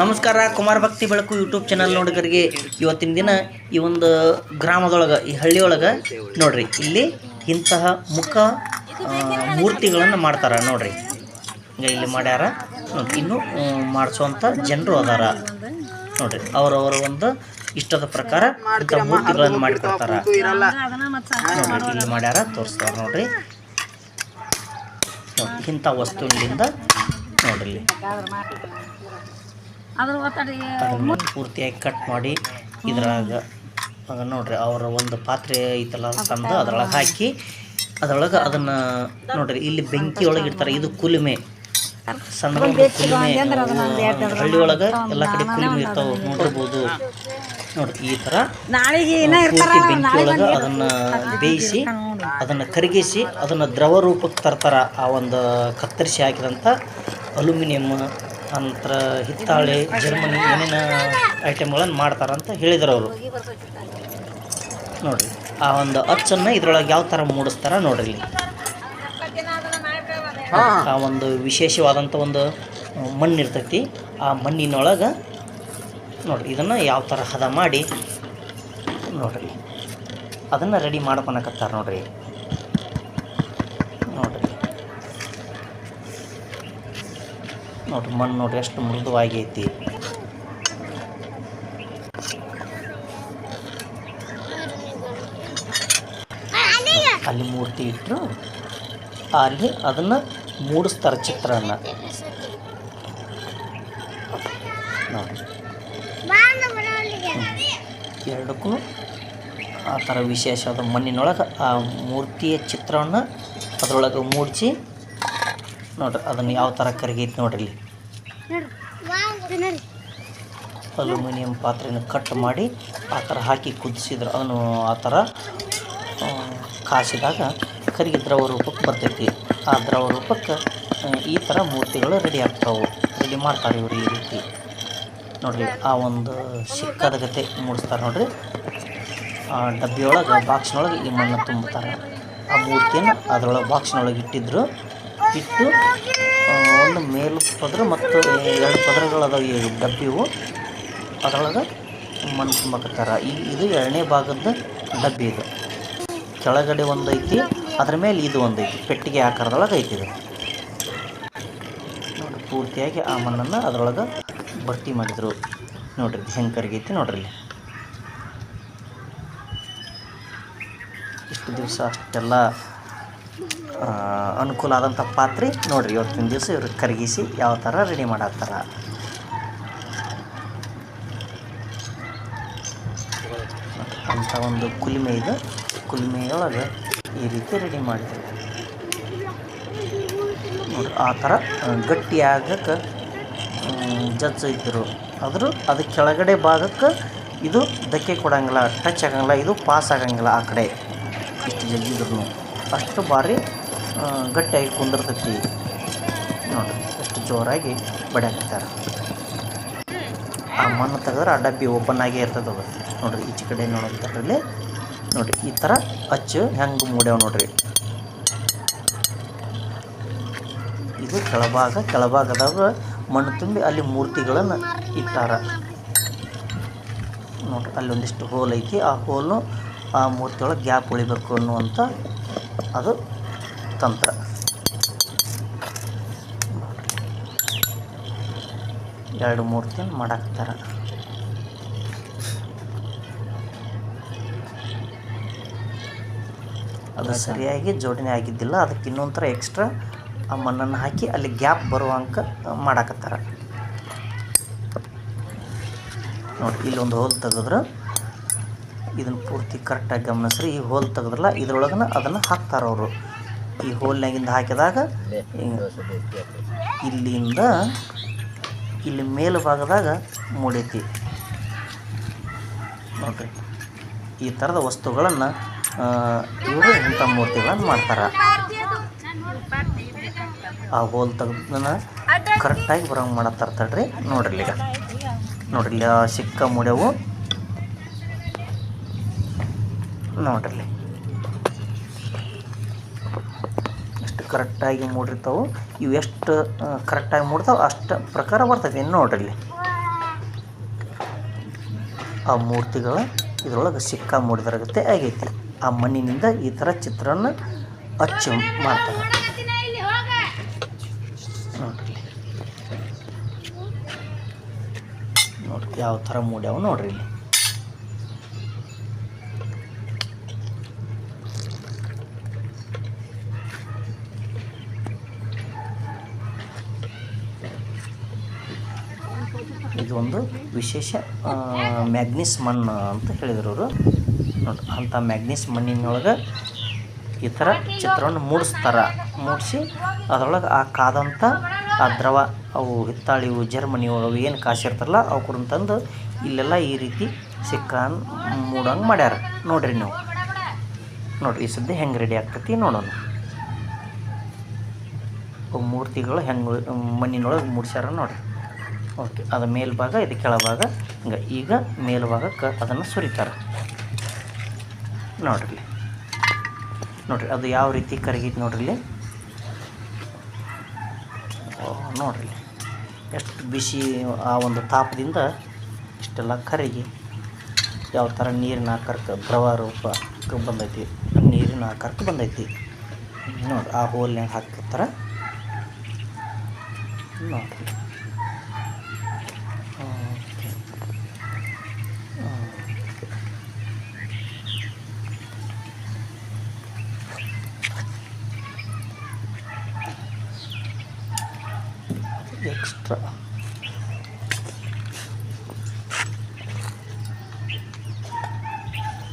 ನಮಸ್ಕಾರ, ಕುಮಾರ ಭಕ್ತಿ ಬೆಳಕು ಯೂಟ್ಯೂಬ್ ಚಾನಲ್ ನೋಡಿಗರಿಗೆ. ಇವತ್ತಿನ ದಿನ ಈ ಒಂದು ಗ್ರಾಮದೊಳಗೆ, ಈ ಹಳ್ಳಿಯೊಳಗೆ ನೋಡ್ರಿ, ಇಲ್ಲಿ ಇಂತಹ ಮುಖ ಮೂರ್ತಿಗಳನ್ನು ಮಾಡ್ತಾರೆ ನೋಡ್ರಿ. ಇಲ್ಲಿ ಮಾಡ್ಯಾರ. ಇನ್ನು ಮಾಡಿಸುವಂಥ ಜನರು ಅದಾರ. ನೋಡ್ರಿ, ಅವರವರ ಒಂದು ಇಷ್ಟದ ಪ್ರಕಾರ ಇಂಥ ಮೂರ್ತಿಗಳನ್ನು ಮಾಡಿಕೊಡ್ತಾರ. ನೋಡ್ರಿ, ಇಲ್ಲಿ ಮಾಡ್ಯಾರ, ತೋರಿಸ್ತಾರ ನೋಡ್ರಿ. ಇಂಥ ವಸ್ತುಗಳಿಂದ ನೋಡ್ರಿ ಅದ್ರ ಒತ್ತಡಿ ಅದನ್ನ ಪೂರ್ತಿಯಾಗಿ ಕಟ್ ಮಾಡಿ ಇದ್ರಾಗ ನೋಡ್ರಿ ಅವರ ಒಂದು ಪಾತ್ರೆ ಐತಲ್ಲ ತಂದು ಅದ್ರೊಳಗೆ ಹಾಕಿ ಅದ್ರೊಳಗೆ ಅದನ್ನ ನೋಡ್ರಿ ಇಲ್ಲಿ ಬೆಂಕಿ ಒಳಗೆ ಇಡ್ತಾರೆ ಇದು ಕುಲುಮೆ. ಸಣ್ಣ ಕುಲುಮೆ. ಹಳ್ಳಿ ಒಳಗೆ ಎಲ್ಲ ಕಡೆ ಕುಲುಮೆ ಇರ್ತಾವ ನೋಡಿರ್ಬೋದು. ನೋಡ್ರಿ ಈ ತರ ಪೂರ್ತಿ ಬೆಂಕಿ ಒಳಗೆ ಅದನ್ನ ಬೇಯಿಸಿ ಅದನ್ನ ಕರಗಿಸಿ ಅದನ್ನ ದ್ರವ ರೂಪಕ್ಕೆ ತರ್ತಾರ ಆ ಒಂದು ಕತ್ತರಿಸಿ ಹಾಕಿದಂತ ಅಲ್ಯೂಮಿನಿಯಂ ನಂತರ ಹಿತ್ತಾಳೆ ಜರ್ಮನಿ ಏನೇನು ಐಟಮ್ಗಳನ್ನು ಮಾಡ್ತಾರಂತ ಹೇಳಿದ್ರು ಅವರು. ನೋಡಿರಿ ಆ ಒಂದು ಅಚ್ಚನ್ನು ಇದ್ರೊಳಗೆ ಯಾವ ಥರ ಮೂಡಿಸ್ತಾರ ನೋಡ್ರಿ ಇಲ್ಲಿ. ಆ ಒಂದು ವಿಶೇಷವಾದಂಥ ಒಂದು ಮಣ್ಣು ಇರ್ತೈತಿ ಆ ಮಣ್ಣಿನೊಳಗೆ ನೋಡಿರಿ ಇದನ್ನು ಯಾವ ಥರ ಹದ ಮಾಡಿ ನೋಡಿರಿ. ಅದನ್ನು ರೆಡಿ ಮಾಡ್ಕೊಳಕತ್ತಾರ ನೋಡ್ರಿ. ನೋಡ್ರಿ ಮಣ್ಣು ನೋಡ್ರಿ ಎಷ್ಟು ಮೃದುವಾಗೈತಿ. ಅಲ್ಲಿ ಮೂರ್ತಿ ಇಟ್ಟರು ಅಲ್ಲಿ ಅದನ್ನು ಮೂಡಿಸ್ತಾರೆ ಚಿತ್ರನ ಎರಡಕ್ಕೂ ಆ ಥರ ವಿಶೇಷವಾದ ಮಣ್ಣಿನೊಳಗೆ ಆ ಮೂರ್ತಿಯ ಚಿತ್ರವನ್ನು ಅದರೊಳಗೆ ಮೂಡಿಸಿ ನೋಡ್ರಿ, ಅದನ್ನು ಯಾವ ಥರ ಕರಗೈತಿ ನೋಡ್ರಿ ಇಲ್ಲಿ. ಅಲ್ಯೂಮಿನಿಯಂ ಪಾತ್ರೆನ ಕಟ್ ಮಾಡಿ, ಆ ಥರ ಹಾಕಿ ಕುದಿಸಿದ್ರೆ ಅದನ್ನು ಆ ಥರ ಕಾಸಿದಾಗ ಕರಿಗೆ ದ್ರವ ರೂಪಕ್ಕೆ ಬರ್ತೈತಿ. ಆ ದ್ರವ ರೂಪಕ್ಕೆ ಈ ಥರ ಮೂರ್ತಿಗಳು ರೆಡಿ ಆಗ್ತಾವೆ. ರೆಡಿ ಮಾಡ್ತಾರೆ ಇವರು ಈ ರೀತಿ. ನೋಡ್ರಿ, ಆ ಒಂದು ಸಿಕ್ಕದ ಗತೆ ಮೂಡಿಸ್ತಾರೆ ನೋಡ್ರಿ. ಆ ಡಬ್ಬಿಯೊಳಗೆ ಬಾಕ್ಸ್ನೊಳಗೆ ಈ ಮಣ್ಣು ತುಂಬುತ್ತಾರೆ. ಆ ಮೂರ್ತಿಯನ್ನು ಅದರೊಳಗೆ ಬಾಕ್ಸ್ನೊಳಗೆ ಇಟ್ಟಿದ್ರು ಇಟ್ಟು ಆ, ಒಂದು ಮೇಲ್ ಪದರ ಮತ್ತು ಎರಡು ಪದರಗಳದಾವ ಈ ಡಬ್ಬಿವು. ಅದರೊಳಗೆ ಮಣ್ಣು ತುಂಬಕತ್ತಾರ ಈ ಇದು ಎರಡನೇ ಭಾಗದ ಡಬ್ಬಿ ಇದು. ಕೆಳಗಡೆ ಒಂದು ಐತಿ ಅದ್ರ ಮೇಲೆ ಇದು ಒಂದು ಐತಿ ಪೆಟ್ಟಿಗೆ ಆಕಾರದೊಳಗೆ ಐತಿ ಇದು. ನೋಡಿ ಪೂರ್ತಿಯಾಗಿ ಆ ಮಣ್ಣನ್ನು ಅದರೊಳಗೆ ಭರ್ತಿ ಮಾಡಿದರು. ನೋಡ್ರಿ ಹೆಂಗೆ ಕರಗೈತಿ ನೋಡ್ರಿ ಇಷ್ಟು ದಿವಸ ಅಷ್ಟೆಲ್ಲ ಅನುಕೂಲ ಆದಂಥ ಪಾತ್ರೆ ನೋಡಿರಿ, ಇವತ್ತಿನ ದಿವಸ ಇವರು ಕರಗಿಸಿ ಯಾವ ಥರ ರೆಡಿ ಮಾಡತ್ತಾರ. ಅಂಥ ಒಂದು ಕುಲಿಮೆ ಇದು. ಕುಲಿಮೆಯೊಳಗೆ ಈ ರೀತಿ ರೆಡಿ ಮಾಡಿದ್ರು. ನೋಡ್ರಿ, ಆ ಥರ ಗಟ್ಟಿಯಾಗಕ್ಕೆ ಜಜ್ಜಿದ್ರು ಆದರೂ ಅದು ಕೆಳಗಡೆ ಭಾಗಕ್ಕೆ ಇದು ಧಕ್ಕೆ ಕೊಡೋಂಗಿಲ್ಲ, ಟಚ್ ಆಗಂಗಿಲ್ಲ, ಇದು ಪಾಸ್ ಆಗಂಗಿಲ್ಲ ಆ ಕಡೆ. ಇಷ್ಟು ಜಜ್ಜಿದ್ರು ಅಷ್ಟು ಭಾರಿ ಗಟ್ಟಿಯಾಗಿ ಕುಂದಿರ್ತೈತಿ. ನೋಡ್ರಿ, ಎಷ್ಟು ಜೋರಾಗಿ ಬಡಿಯಾಕತ್ತಾರ. ಆ ಮಣ್ಣು ತೆಗೆದ್ರೆ ಆ ಡಬ್ಬಿ ಓಪನ್ ಆಗೇ ಇರ್ತದೆ ಅದು. ನೋಡ್ರಿ, ಈಚೆ ಕಡೆ ನೋಡೋದ್ರಲ್ಲಿ ನೋಡಿರಿ, ಈ ಥರ ಅಚ್ಚು ಹೆಂಗೆ ಮೂಡ್ಯಾವ ನೋಡ್ರಿ. ಇದು ಕೆಳಭಾಗ, ಕೆಳಭಾಗದಾಗ ಮಣ್ಣು ತುಂಬಿ ಅಲ್ಲಿ ಮೂರ್ತಿಗಳನ್ನು ಇಟ್ಟಾರ. ನೋಡಿರಿ, ಅಲ್ಲೊಂದಿಷ್ಟು ಹೋಲ್ ಐತಿ. ಆ ಹೋಲು ಆ ಮೂರ್ತಿಯೊಳಗೆ ಗ್ಯಾಪ್ ಉಳಿಬೇಕು ಅನ್ನುವಂಥ ಅದು ತಂತ್ರ ಎರಡು ಮೂರ್ತಿಯನ್ನು ಮಾಡಾಕ್ತಾರ. ಅದು ಸರಿಯಾಗಿ ಜೋಡಣೆ ಆಗಿದ್ದಿಲ್ಲ. ಅದಕ್ಕೆ ಇನ್ನೊಂಥರ ಥರ ಎಕ್ಸ್ಟ್ರಾ ಆ ಮಣ್ಣನ್ನು ಹಾಕಿ ಅಲ್ಲಿ ಗ್ಯಾಪ್ ಬರುವಂಕ ಮಾಡಾಕತ್ತಾರ. ನೋಡಿ ಇಲ್ಲೊಂದು ಹೋಲ್ ತೆಗೆದ್ರೆ. ಇದನ್ನು ಪೂರ್ತಿ ಕರೆಕ್ಟಾಗಿ ಗಮನಿಸ್ರಿ. ಈ ಹೋಲ್ ತೆಗೆದ್ರಲ್ಲ ಇದ್ರೊಳಗನ ಅದನ್ನು ಹಾಕ್ತಾರೆ ಅವರು. ಈ ಹೋಲ್ನಾಗಿಂದ ಹಾಕಿದಾಗ ಇಲ್ಲಿಂದ ಇಲ್ಲಿ ಮೇಲ್ಭಾಗದಾಗ ಮೂಡೈತಿ. ನೋಡ್ರಿ ಈ ಥರದ ವಸ್ತುಗಳನ್ನು ಇವರು ಇಂಥ ಮೂರ್ತಿಗಳನ್ನು ಮಾಡ್ತಾರೆ. ಆ ಹೋಲ್ ತೆಗೆದನ್ನ ಕರೆಕ್ಟಾಗಿ ಬರೋಂಗೆ ಮಾಡತ್ತಾರ ತಡ್ರಿ ನೋಡ್ರಿ ಈಗ. ನೋಡ್ರಿ ಇಲ್ಲಿ ಆ ಸಿಕ್ಕ ಮೂಡೆವು ನೋಡ್ರಿ ಕರೆಕ್ಟಾಗಿ ಮೂಡಿರ್ತಾವೆ, ಇವು ಎಷ್ಟು ಕರೆಕ್ಟಾಗಿ ಮೂಡ್ತಾವೆ ಅಷ್ಟು ಪ್ರಕಾರ ಬರ್ತದೆ. ಇನ್ನು ನೋಡ್ರಿ ಇಲ್ಲಿ. ಆ ಮೂರ್ತಿಗಳ ಇದರೊಳಗೆ ಸಿಕ್ಕ ಮೂಡಿದರಾಗತ್ತೆ ಆಗೈತಿ. ಆ ಮಣ್ಣಿನಿಂದ ಈ ಥರ ಚಿತ್ರನ ಅಚ್ಚು ಮಾಡ್ತಾರೆ. ನೋಡ್ರಿ ನೋಡ್ರಿ ಯಾವ ಥರ ಮೂಡ್ಯಾವ ನೋಡ್ರಿ ಇಲ್ಲಿ. ಇದು ಒಂದು ವಿಶೇಷ ಮ್ಯಾಗ್ನಿಸ್ ಮಣ್ಣು ಅಂತ ಹೇಳಿದ್ರು ಅವರು. ನೋಡಿ ಅಂಥ ಮ್ಯಾಗ್ನಿಸ್ ಮಣ್ಣಿನೊಳಗೆ ಈ ಥರ ಚಿತ್ರವನ್ನು ಮೂಡಿಸ್ತಾರೆ. ಮೂಡಿಸಿ ಅದರೊಳಗೆ ಆ ಕಾದಂಥ ಆ ದ್ರವ, ಅವು ಹಿತ್ತಾಳಿ, ಇವು ಜರ್ಮನಿ ಅವು ಏನು ಕಾಸಿರ್ತಾರಲ್ಲ ಅವ್ಕುರನ್ನ ತಂದು ಇಲ್ಲೆಲ್ಲ ಈ ರೀತಿ ಸಿಕ್ಕ ಮೂಡಂಗೆ ಮಾಡ್ಯಾರ. ನೋಡ್ರಿ ನೀವು. ನೋಡ್ರಿ, ಈ ಸದ್ಯ ಹೆಂಗೆ ರೆಡಿ ಆಗ್ತೈತಿ ನೋಡೋಣ. ಮೂರ್ತಿಗಳು ಹೆಂಗೆ, ಮಣ್ಣಿನೊಳಗೆ ಮೂಡ್ಸ್ಯಾರ ನೋಡ್ರಿ. ಓಕೆ ಅದು ಮೇಲ್ಭಾಗ ಇದು ಕೆಳಭಾಗ ಹಿಂಗೆ, ಈಗ ಮೇಲ್ಭಾಗಕ್ಕೆ ಅದನ್ನು ಸುರಿತಾರೆ. ನೋಡ್ರಿ. ನೋಡ್ರಿ, ಅದು ಯಾವ ರೀತಿ ಕರಗಿತ್ತು ನೋಡ್ರಿ ನೋಡ್ರಿ. ಎಷ್ಟು ಬಿಸಿ ಆ ಒಂದು ತಾಪದಿಂದ ಇಷ್ಟೆಲ್ಲ ಕರಗಿ, ಯಾವ ಥರ ನೀರಿನ ಆಕಾರಕ್ಕೆ ದ್ರವ ರೂಪಕ್ಕೆ ಬಂದೈತಿ, ನೀರಿನ ಆಕಾರಕ್ಕೆ ಬಂದೈತಿ. ನೋಡ್ರಿ, ಆ ಹೋಲ್ನ್ಯಾಗ ಹಾಕಿರ್ತಾರೆ. ನೋಡ್ರಿ. ಎಕ್ಸ್ಟ್ರಾ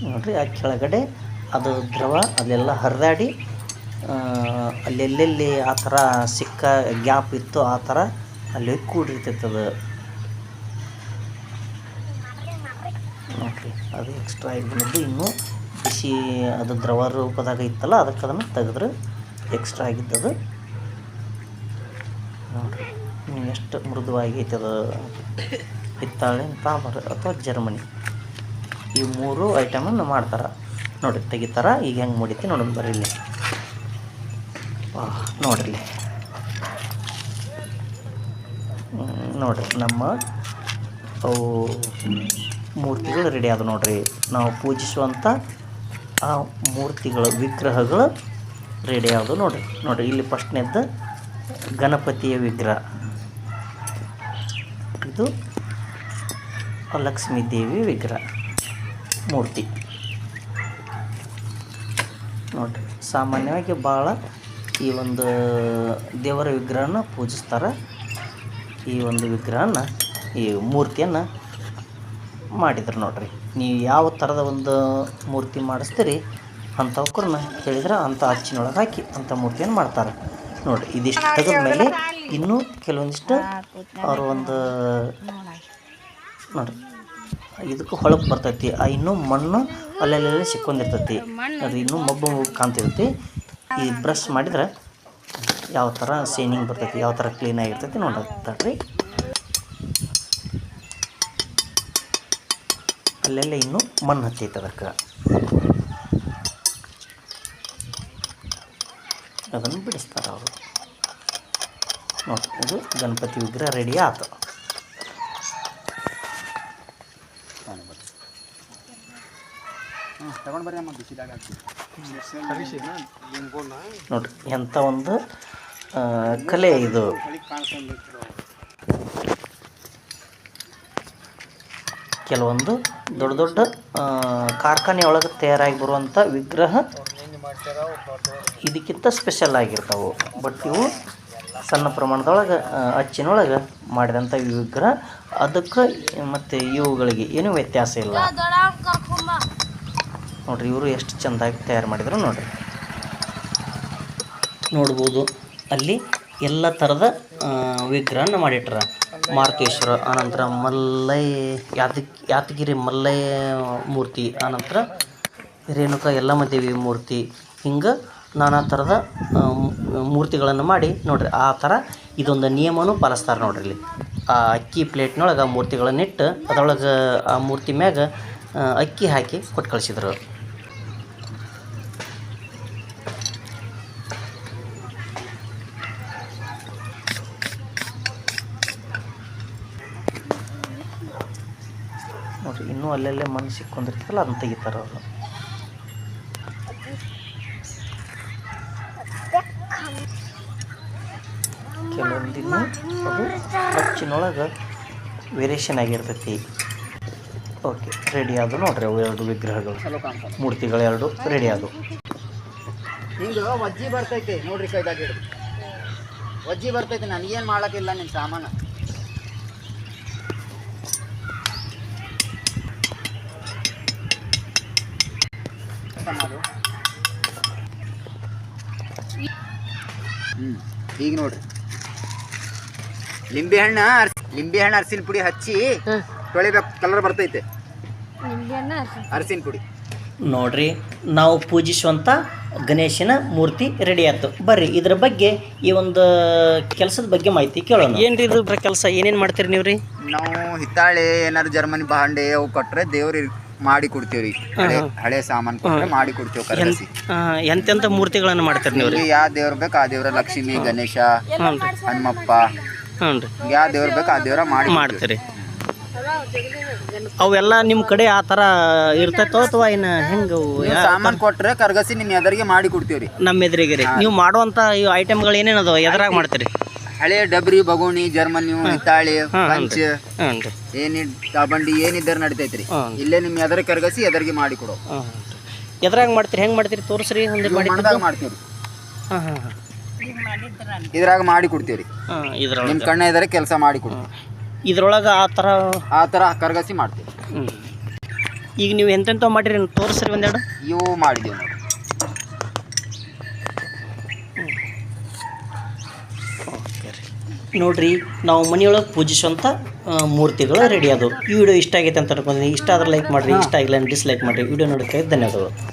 ನೋಡ್ರಿ, ಆ ಕೆಳಗಡೆ ಅದು ದ್ರವ, ಅಲ್ಲೆಲ್ಲ ಹರಿದಾಡಿ ಅಲ್ಲೆಲ್ಲೆಲ್ಲಿ ಆ ಥರ ಸಿಕ್ಕ ಗ್ಯಾಪ್ ಇತ್ತು, ಆ ಥರ ಅಲ್ಲಿ ಕೂಡಿರ್ತೈತೆ ಅದು. ನೋಡ್ರಿ ಅದು ಎಕ್ಸ್ಟ್ರಾ ಆಗಿದ್ದು ಇನ್ನೂ ಬಿಸಿ ಅದು ದ್ರವ ರೂಪದಾಗ ಇತ್ತಲ್ಲ, ಅದಕ್ಕೆ ಅದನ್ನು ತೆಗೆದ್ರೆ ಎಕ್ಸ್ಟ್ರಾ ಆಗಿದ್ದದು. ನೋಡ್ರಿ. ಎಷ್ಟು ಮೃದುವಾಗೈತೆ ಅದು? ಹಿತ್ತಾಳೆ ತಾಮ್ರ ಅಥವಾ ಜರ್ಮನಿ? ಈ ಮೂರು ಐಟಮನ್ನು ಮಾಡ್ತಾರೆ. ನೋಡಿ ತೆಗಿತಾರ ಈಗ ಹೆಂಗೆ ಮುಡಿತಿ ನೋಡೋಣ ವಾಹ್, ನೋಡ್ರಿ ನೋಡ್ರಿ ನಮ್ಮ ಅವು ಮೂರ್ತಿಗಳು ರೆಡಿ ಆದವು ನೋಡ್ರಿ. ನಾವು ಪೂಜಿಸುವಂಥ ಆ ಮೂರ್ತಿಗಳ ವಿಗ್ರಹಗಳು ರೆಡಿ ಆದವು ನೋಡ್ರಿ. ನೋಡ್ರಿ ಇಲ್ಲಿ ಫಸ್ಟ್ನೇದ್ದು ಗಣಪತಿಯ ವಿಗ್ರಹ. ಇದು ಲಕ್ಷ್ಮೀ ದೇವಿ ವಿಗ್ರಹ ಮೂರ್ತಿ. ನೋಡಿರಿ, ಸಾಮಾನ್ಯವಾಗಿ ಭಾಳ ಈ ಒಂದು ದೇವರ ವಿಗ್ರಹನ ಪೂಜಿಸ್ತಾರೆ. ಈ ಒಂದು ವಿಗ್ರಹನ, ಈ ಮೂರ್ತಿಯನ್ನು ಮಾಡಿದ್ರು ನೋಡ್ರಿ. ನೀವು ಯಾವ ಥರದ ಒಂದು ಮೂರ್ತಿ ಮಾಡಿಸ್ತೀರಿ ಅಂಥವ್ಕರನ್ನ ಹೇಳಿದ್ರೆ ಅಂಥ ಅಚ್ಚಿನೊಳಗೆ ಹಾಕಿ ಅಂಥ ಮೂರ್ತಿಯನ್ನು ಮಾಡ್ತಾರೆ. ನೋಡಿರಿ, ಇದಿಷ್ಟು ತೆಗೆದ ಮೇಲೆ ಇನ್ನೂ ಕೆಲವೊಂದಿಷ್ಟು ಅವರು ಒಂದು ನೋಡ್ರಿ ಇದಕ್ಕೆ ಹೊಳಪು ಬರ್ತೈತಿ. ಆ ಇನ್ನೂ ಮಣ್ಣು ಅಲ್ಲೆಲ್ಲೆಲ್ಲ ಸಿಕ್ಕೊಂಡಿರ್ತೈತಿ. ಅದು ಇನ್ನೂ ಮಬ್ಬು ಮಬ್ಬು ಕಾಣ್ತಿರ್ತೈತಿ. ಈ ಬ್ರಷ್ ಮಾಡಿದ್ರೆ ಯಾವ ಥರ ಶೈನಿಂಗ್ ಬರ್ತೈತಿ ಯಾವ ಥರ ಕ್ಲೀನ್ ಆಗಿರ್ತೈತಿ ನೋಡ್ರಿ ಅಲ್ಲೆಲ್ಲ ಇನ್ನೂ ಮಣ್ಣು ಹತ್ತೈತೆ ಅದಕ್ಕೆ. ಅದನ್ನು ಬಿಡಿಸ್ತಾರೆ ಅವರು. ನೋಡಿ ಇದು ಗಣಪತಿ ವಿಗ್ರಹ ರೆಡಿ ಆಯ್ತು ನೋಡ್ರಿ ಎಂಥ ಒಂದು ಕಲೆ ಇದು. ಕೆಲವೊಂದು ದೊಡ್ಡ ದೊಡ್ಡ ಕಾರ್ಖಾನೆ ಒಳಗೆ ತಯಾರಾಗಿ ಬರುವಂಥ ವಿಗ್ರಹ ಇದಕ್ಕಿಂತ ಸ್ಪೆಷಲ್ ಆಗಿರ್ತಾವೆ. ಬಟ್ ಇವು ಸಣ್ಣ ಪ್ರಮಾಣದೊಳಗೆ ಅಚ್ಚಿನೊಳಗೆ ಮಾಡಿದಂಥ ವಿಗ್ರಹ. ಅದಕ್ಕೆ ಮತ್ತು ಇವುಗಳಿಗೆ ಏನೂ ವ್ಯತ್ಯಾಸ ಇಲ್ಲ. ನೋಡ್ರಿ, ಇವರು ಎಷ್ಟು ಚೆಂದಾಗಿ ತಯಾರು ಮಾಡಿದ್ರು ನೋಡ್ರಿ. ನೋಡ್ಬೋದು, ಅಲ್ಲಿ ಎಲ್ಲ ಥರದ ವಿಗ್ರಹನ ಮಾಡಿಟ್ರ. ಮಾರುತೇಶ್ವರ ಆನಂತರ ಮಲ್ಲೈ ಯಾದಕ್ ಯಾತಗಿರಿ ಮಲ್ಲೈ ಮೂರ್ತಿ, ಆನಂತರ ರೇಣುಕಾ ಯಲ್ಲಮ್ಮ ದೇವಿ ಮೂರ್ತಿ, ಹಿಂಗೆ ನಾನಾ ಥರದ ಮೂರ್ತಿಗಳನ್ನು ಮಾಡಿ ನೋಡಿರಿ, ಆ ಥರ ಇದೊಂದು ನಿಯಮನೂ ಪಾಲಿಸ್ತಾರೆ ನೋಡ್ರಿ ಇಲ್ಲಿ. ಆ ಅಕ್ಕಿ ಪ್ಲೇಟ್ನೊಳಗೆ ಆ ಮೂರ್ತಿಗಳನ್ನಿಟ್ಟು ಅದರೊಳಗೆ ಆ ಮೂರ್ತಿ ಮ್ಯಾಗ ಅಕ್ಕಿ ಹಾಕಿ ಕೊಟ್ಟು ಕಳಿಸಿದ್ರು. ನೋಡಿರಿ, ಇನ್ನೂ ಅಲ್ಲಲ್ಲೇ ಮಣ್ಣು ಸಿಕ್ಕೊಂಡಿರ್ತಲ್ಲ ಅದನ್ನ ತೆಗಿತಾರೆ ಅವರು. ಕೆಲವೊಂದಿನ್ನು ಅದು ಹಚ್ಚಿನೊಳಗೆ ವೇರಿಯೇಷನ್ ಆಗಿರ್ತೈತಿ. ಓಕೆ ರೆಡಿ ಆದವು ನೋಡ್ರಿ ಅವು ಎರಡು ವಿಗ್ರಹಗಳು. ಮೂರ್ತಿಗಳು ಎರಡು ರೆಡಿ ಆದವು ಹಿಂಗೆ ವಜ್ಜಿ ಬರ್ತೈತಿ ನೋಡ್ರಿ ಕೈದಾಗ ಹಿಡಿದು. ವಜ್ಜಿ ಬರ್ತೈತೆ ನನಗೇನು ಮಾಡೋಕ್ಕಿಲ್ಲ ನಿಮ್ಮ ಸಾಮಾನು. ಹ್ಞೂ ಈಗ ನೋಡ್ರಿ. ಲಿಂಬೆ ಹಣ್ಣ ಅರ್ಸ್ ಲಿಂಬೆ ಹಣ್ಣ ಅರ್ಸಿನ ಪುಡಿ ಹಚ್ಚಿ ತೊಳಿಬೇಕು ಕಲರ್ ಬರ್ತೈತೆ. ಅರ್ಸಿನ ಪುಡಿ. ನೋಡ್ರಿ ನಾವು ಪೂಜಿಸುವಂತ ಗಣೇಶನ ಮೂರ್ತಿ ರೆಡಿ ಆಯ್ತು. ಬರ್ರಿ ಇದ್ರ ಬಗ್ಗೆ ಈ ಒಂದು ಕೆಲಸದ ಬಗ್ಗೆ ಮಾಹಿತಿ ಕೇಳೋಣ. ಏನ್ರಿ ಇದು ಕೆಲಸ? ಏನೇನ್ ಮಾಡ್ತೀರಿ ನೀವು ರೀ ನಾವು ಹಿತ್ತಾಳೆ ಏನಾರು ಜರ್ಮನಿ ಬಾಂಡೆ ಅವು ಕೊಟ್ರೆ ದೇವ್ರಿಗೆ ಮಾಡಿ ಕೊಡ್ತೀವ್ರಿ ಹಳೆ ಹಳೆ ಸಾಮಾನು ಕೊಟ್ರೆ ಮಾಡಿ ಕೊಡ್ತೀವಿ ಎಂತೆಂತ ಎಂತೆಂಥ ಮೂರ್ತಿಗಳನ್ನು ಮಾಡ್ತೀರಿ ನೀವು ರೀ ಯಾವ ದೇವ್ರ ಬೇಕು ಆ ದೇವ್ರ ಲಕ್ಷ್ಮಿ ಗಣೇಶ ಹನುಮಪ್ಪ ಹ್ಞೂ ರೀ ಯಾವ ದೇವ್ರ ಬೇಕು ಆ ದೇವ್ರ ಮಾಡಿ ಮಾಡ್ತೀರಿ. ಅವೆಲ್ಲ ನಿಮ್ಮ ಕಡೆ ಆ ತರ ಇರ್ತೈತೋ ಅಥವಾ ಏನು ಹೆಂಗೆ ಸಾಮಾನು ಕೊಟ್ರೆ ಕರ್ಗಸಿ ನಿಮ್ ಎದರಿಗೆ ಮಾಡಿ ಕೊಡ್ತೀವ್ರಿ. ನಮ್ಮ ಎದುರಿಗೆ ರೀ ನೀವು ಮಾಡುವಂತ ಈ ಐಟಮ್ಗಳು ಏನೇನು ಅದಾವ? ಎದ್ರಾಗ ಮಾಡ್ತೀರಿ? ಹಳೆ ಡಬ್ರಿ ಬಗೋಣಿ ಜರ್ಮನಿ ಹಿತ್ತಾಳಿ ಪಂಚ್. ಏನಿ ಬಂಡಿ ಏನಿದ್ದಾರೆ ನಡಿತೈತ್ರಿ. ಇಲ್ಲೇ ನಿಮ್ ಎದರ ಕರ್ಗಸಿ ಎದರಿಗೆ ಮಾಡಿ ಕೊಡೋ ಎದ್ರಾಗ ಮಾಡ್ತೀರಿ? ಹೆಂಗ್ ಮಾಡ್ತೀರಿ? ತೋರಿಸ್ರಿ ಒಂದು ಮಾಡಿ ಹಾಂ ಇದ್ರಾಗ ಮಾಡಿ ಕೊಡ್ತೀವಿ ಹಾಂ ಇದ್ರೊಳಗೆ. ನಿಮ್ ಕಣ್ಣ ಇದ್ರೆ ಕೆಲಸ ಮಾಡಿ ಕೊಡ್ತೀವಿ ಇದ್ರೊಳಗೆ ಆ ಥರ ಆ ಥರ ಕರ್ಗಸಿ ಮಾಡ್ತೀವಿ. ಹ್ಞೂ ಈಗ ನೀವು ಎಂತೆಂಥ ಮಾಡಿರಿ ತೋರಿಸ್ರಿ ಒಂದೆರಡು? ಇವು ಮಾಡಿದೀವಿ ನೋಡಿ ನೋಡ್ರಿ ನಾವು ಮನೆಯೊಳಗೆ ಪೂಜಿಸುವಂಥ ಮೂರ್ತಿಗಳು ರೆಡಿ ಆದವು. ಈ ವಿಡಿಯೋ ಇಷ್ಟ ಆಗೈತೆ ಅಂತ ಅನ್ಕೊಂಡಿದ್ದೀನಿ. ಇಷ್ಟ ಆದ್ರೆ ಲೈಕ್ ಮಾಡಿರಿ ಇಷ್ಟ ಆಗಿಲ್ಲ ಡಿಸ್ಲೈಕ್ ಮಾಡಿರಿ. ವಿಡಿಯೋ ನೋಡೋಕ್ಕೆ ಧನ್ಯವಾದಗಳು.